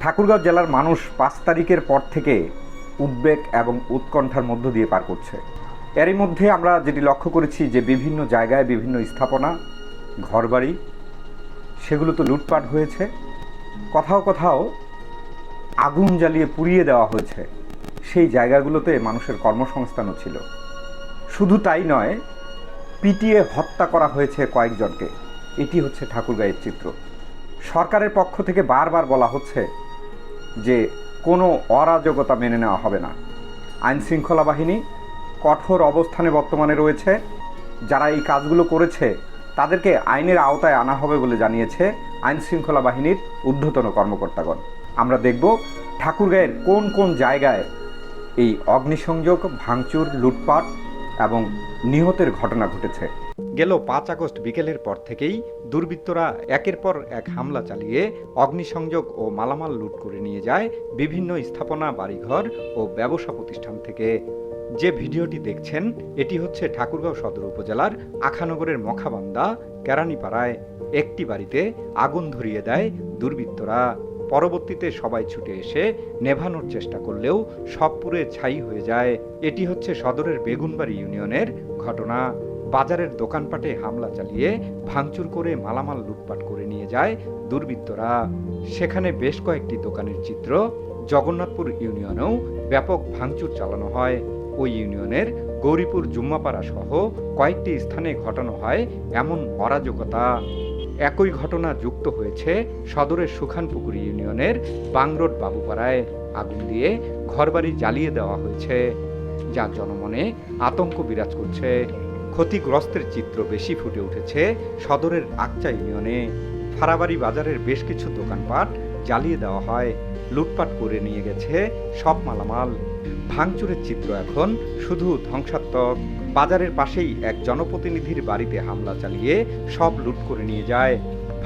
ঠাকুরগাঁও জেলার মানুষ পাঁচ তারিখের পর থেকে উদ্বেগ এবং উৎকণ্ঠার মধ্য দিয়ে পার করছে। এরই মধ্যে আমরা যেটি লক্ষ্য করেছি যে বিভিন্ন জায়গায় বিভিন্ন স্থাপনা, ঘরবাড়ি, সেগুলো তো লুটপাট হয়েছে। কোথাও কোথাও আগুন জ্বালিয়ে পুড়িয়ে দেওয়া হয়েছে। সেই জায়গাগুলোতে মানুষের কর্মসংস্থানও ছিল। শুধু তাই নয় পিটিয়ে হত্যা করা হয়েছে কয়েকজনকে। এটি হচ্ছে ঠাকুরগাঁয়ের চিত্র। সরকারের পক্ষ থেকে বারবার বলা হচ্ছে যে কোনো অরাজকতা মেনে নেওয়া হবে না। আইন শৃঙ্খলা বাহিনী কঠোর অবস্থানে বর্তমানে রয়েছে। যারা এই কাজগুলো করেছে, তাদেরকে আইনের আওতায় আনা হবে বলে জানিয়েছে আইন শৃঙ্খলা বাহিনীর ঊর্ধ্বতন কর্মকর্তাগণ। আমরা দেখব ঠাকুরগাঁয়ের কোন কোন জায়গায় এই অগ্নিসংযোগ, ভাঙচুর, লুটপাট এবং নিহতের ঘটনা ঘটেছে। গেল পাঁচ আগস্ট বিকেলের পর থেকেই দুর্বৃত্তরা একের পর এক হামলা চালিয়ে অগ্নিসংযোগ ও মালামাল লুট করে নিয়ে যায় বিভিন্ন স্থাপনা, বাড়িঘর ও ব্যবসা প্রতিষ্ঠান থেকে। যে ভিডিওটি দেখছেন, এটি হচ্ছে ঠাকুরগাঁও সদর উপজেলার আখানগরের মখাবান্দা, কেরানীপাড়ায় একটি বাড়িতে আগুন ধরিয়ে দেয় দুর্বৃত্তরা। পরবর্তীতে সবাই ছুটে এসে নেভানোর চেষ্টা করলেও সব পুরে ছাই হয়ে যায়। এটি হচ্ছে সদরের বেগুনবাড়ি ইউনিয়নের ঘটনা। বাজারের দোকানপাটে হামলা চালিয়ে ভাঙচুর করে মালামাল লুটপাট করে নিয়ে যায় দুর্বৃত্তরা। সেখানে বেশ কয়েকটি দোকানের চিত্র জগন্নাথপুর ইউনিয়নেও ব্যাপক ভাঙচুর চালানো হয়। ওই ইউনিয়নের গৌরীপুর জুম্মাপাড়া সহ কয়েকটি স্থানে ঘটানো হয় এমন অরাজকতা। একই ঘটনা যুক্ত হয়েছে সদরের সুখানপুকুরি ইউনিয়নের বাংরোড বাবুপাড়ায়। আগুন দিয়ে ঘরবাড়ি জ্বালিয়ে দেওয়া হয়েছে। যা জনমনে আতঙ্ক বিরাজ করছে। ক্ষতিগ্রস্তের চিত্র বেশি ফুটে উঠেছে সদরের আকচা ইউনিয়নে। ফারাবাড়ি বাজারের বেশ কিছু দোকানপাট জ্বালিয়ে দেওয়া হয়। লুটপাট করে নিয়ে গেছে সব মালামাল। ভাঙচুরের চিত্র এখন শুধু ধ্বংসাত্মক। বাজারের পাশেই এক জনপ্রতিনিধির বাড়িতে হামলা চালিয়ে সব লুট করে নিয়ে যায়,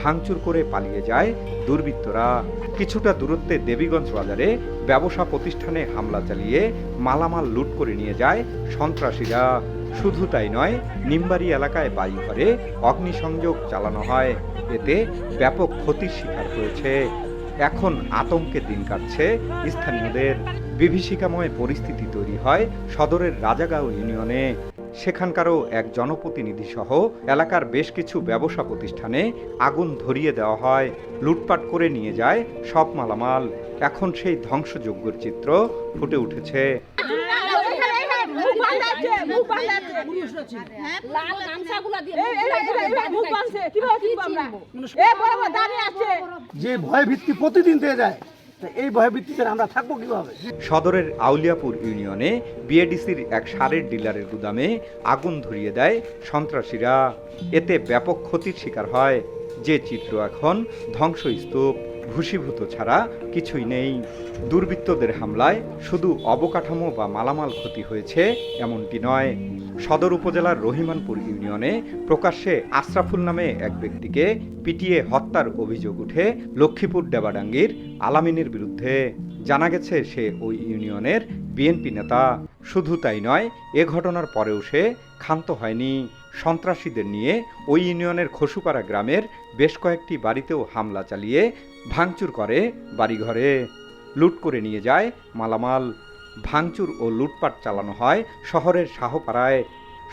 ভাঙচুর করে পালিয়ে যায় দুর্বৃত্তরা। কিছুটা দূরত্বে দেবীগঞ্জ বাজারে ব্যবসা প্রতিষ্ঠানে হামলা চালিয়ে মালামাল লুট করে নিয়ে যায় সন্ত্রাসীরা। শুধু তাই নয়, নিমবাড়ি এলাকায় বাড়িঘরে অগ্নিসংযোগ চালানো হয়। এতে ব্যাপক ক্ষতির শিকার হয়েছে। এখন আতঙ্কে দিন কাটছে স্থানীয়দের। বিভীষিকাময় পরিস্থিতি তৈরি হয় সদরের রাজাগাঁও ইউনিয়নে। সেখানকারও এক জনপ্রতিনিধি সহ এলাকার বেশ কিছু ব্যবসা প্রতিষ্ঠানে আগুন ধরিয়ে দেওয়া হয়, লুটপাট করে নিয়ে যায় সব মালামাল। এখন সেই ধ্বংসযজ্ঞর চিত্র ফুটে উঠেছে। যে ভয় ভিত্তি প্রতিদিন দিয়ে যায়। এই আমরা থাকব কীভাবে? সদরের আউলিয়াপুর ইউনিয়নে বিএডিসির এক সারের ডিলারের গুদামে আগুন ধরিয়ে দেয় সন্ত্রাসীরা। এতে ব্যাপক ক্ষতির শিকার হয়। যে চিত্র এখন ধ্বংসস্তূপ, ভূষীভূত ছাড়া কিছুই নেই। দুর্বৃত্তদের হামলায় শুধু অবকাঠামো বা মালামাল ক্ষতি হয়েছে এমনটি নয়। সদর উপজেলার রহিমানপুর ইউনিয়নে প্রকাশ্যে আশরাফুল নামে এক ব্যক্তিকে পিটিয়ে হত্যার অভিযোগ উঠে লক্ষ্মীপুর ডেবাডাঙ্গির আলামিনের বিরুদ্ধে। জানা গেছে সে ওই ইউনিয়নের বিএনপি নেতা। শুধু তাই নয়, এ ঘটনার পরেও সে ক্ষান্ত হয়নি। সন্ত্রাসীদের নিয়ে ওই ইউনিয়নের খসুপাড়া গ্রামের বেশ কয়েকটি বাড়িতেও হামলা চালিয়ে ভাঙচুর করে বাড়িঘরে। লুট করে নিয়ে যায় মালামাল। ভাঙচুর ও লুটপাট চালানো হয়, শহরের শাহপাড়ায়।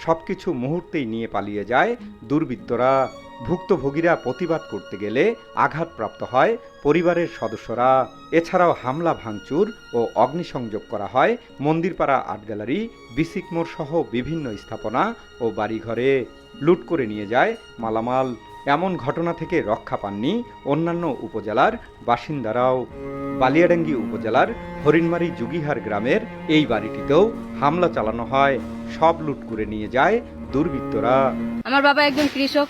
সবকিছু মুহূর্তেই নিয়ে পালিয়ে যায় দুর্বৃত্তরা। ভুক্তভোগীরা প্রতিবাদ করতে গেলে আঘাতপ্রাপ্ত হয় পরিবারের সদস্যরা। এছাড়াও হামলা, ভাঙচুর ও অগ্নিসংযোগ করা হয় মন্দিরপাড়া আর্ট গ্যালারি বিসিকমোর সহ বিভিন্ন স্থাপনা ও বাড়িঘরে। লুট করে নিয়ে যায় মালামাল। এমন ঘটনা থেকে রক্ষা পাননি অন্যান্য উপজেলার বাসিন্দারাও। বালিয়াডাঙ্গি উপজেলার হরিণমারি যুগিহার গ্রামের এই বাড়িটিতেও হামলা চালানো হয়। সব লুট করে নিয়ে যায় দুর্বৃত্তরা। আমার বাবা একজন কৃষক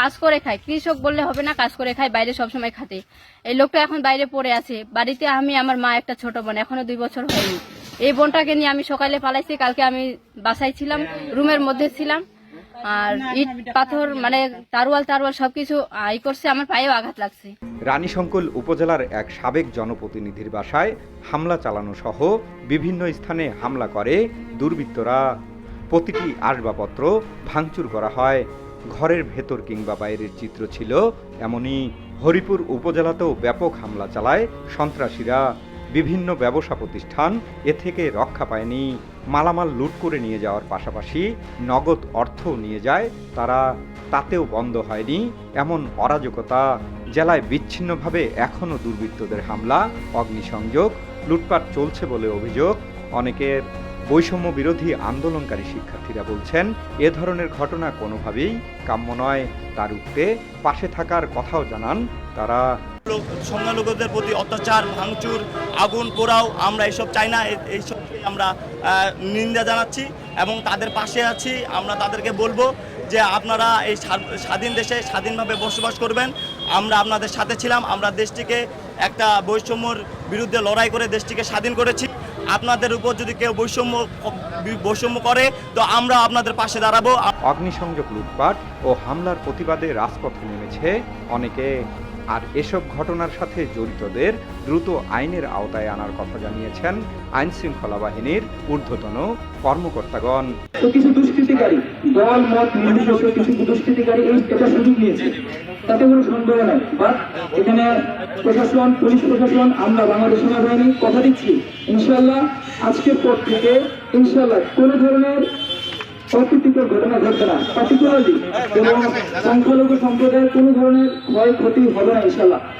কাজ করে খায়। কৃষক বললে হবে না, কাজ করে খায়, বাইরে সবসময় খাতে এই লোকটা এখন বাইরে পড়ে আছে। বাড়িতে আমি, আমার মা একটা ছোট বোন, এখনও দুই বছর হয়নি। এই বোনটাকে নিয়ে আমি সকালে পালাইছি, কালকে আমি বাসায় ছিলাম, রুমের মধ্যে ছিলাম। আর ইট পাথর মানে তারওয়াল তারওয়াল সবকিছু ই করছে আমার পায়েও আঘাত লাগছে। রানীশঙ্কল উপজেলার এক সাবেক জনপ্রতিনিধির বাসায় হামলা চালানো সহ বিভিন্ন স্থানে হামলা করে দুর্বৃত্তরা। প্রতিটি আসবাবপত্র ভাঙচুর করা হয়। ঘরের ভেতর কিংবা বাইরের চিত্র ছিল এমনই। হরিপুর উপজেলাতেও ব্যাপক হামলা চালায় সন্ত্রাসীরা। বিভিন্ন ব্যবসা প্রতিষ্ঠান এ থেকে রক্ষা পায়নি। মালামাল লুট করে নিয়ে যাওয়ার পাশাপাশি নগদ অর্থও নিয়ে যায়। তারা তাতেও বন্ধ হয়নি। এমন অরাজকতা, জেলায় বিচ্ছিন্নভাবে এখনও দুর্বৃত্তদের হামলা, অগ্নিসংযোগ, লুটপাট চলছে বলে অভিযোগ। অনেকের বৈষম্য বিরোধী আন্দোলনকারী শিক্ষার্থীরা বলছেন, এ ধরনের ঘটনা কোনোভাবেই কাম্য নয়। তার উঠতে পাশে থাকার কথাও জানান তারা। সংখ্যালঘুদের প্রতি অত্যাচার, ভাঙচুর, আগুন, পোড়াও, আমরা এসব চাই না এইসব আমরা নিন্দা জানাচ্ছি এবং তাদের পাশে আছি। আমরা তাদেরকে বলব যে আপনারা এই স্বাধীন দেশে স্বাধীনভাবে বসবাস করবেন। আমরা আপনাদের সাথে ছিলাম, আমরা দেশটিকে একটা বৈষম্যর বিরুদ্ধে লড়াই করে দেশটিকে স্বাধীন করেছি। আপনাদের উপর যদি কেউ বৈষম্য বৈষম্য করে, তো আমরা আপনাদের পাশে দাঁড়াবো। অগ্নিসংযোগ লুটপাট ও হামলার প্রতিবাদে রাজপথে নেমেছে অনেকে। আর এসব ঘটনার সাথে জড়িতদের দ্রুত আইনের আওতায় আনার কথা জানিয়েছেন আইন শৃঙ্খলা বাহিনীর ঊর্ধ্বতন কর্মকর্তাগণ। কিছু দুষ্কৃতিকারী, দল, মত নির্বিশেষে কিছু দুষ্কৃতিকারী এই এটা সুযোগ নিয়েছে তাতে কোনো সন্দেহ নাই। বাট এখানে প্রশাসন, পুলিশ প্রশাসন, আমরা বাংলাদেশ সেনাবাহিনী কথা দিচ্ছি। ইনশাল্লাহ আজকের পর থেকে ইনশাল্লাহ কোনো ধরনের অপ্রীতিকর ঘটনা ঘটবে না। পার্টিকুলারলি এবং সংখ্যালঘু সম্প্রদায়ের কোনো ধরনের ক্ষয়ক্ষতি হবে না ইনশাল্লাহ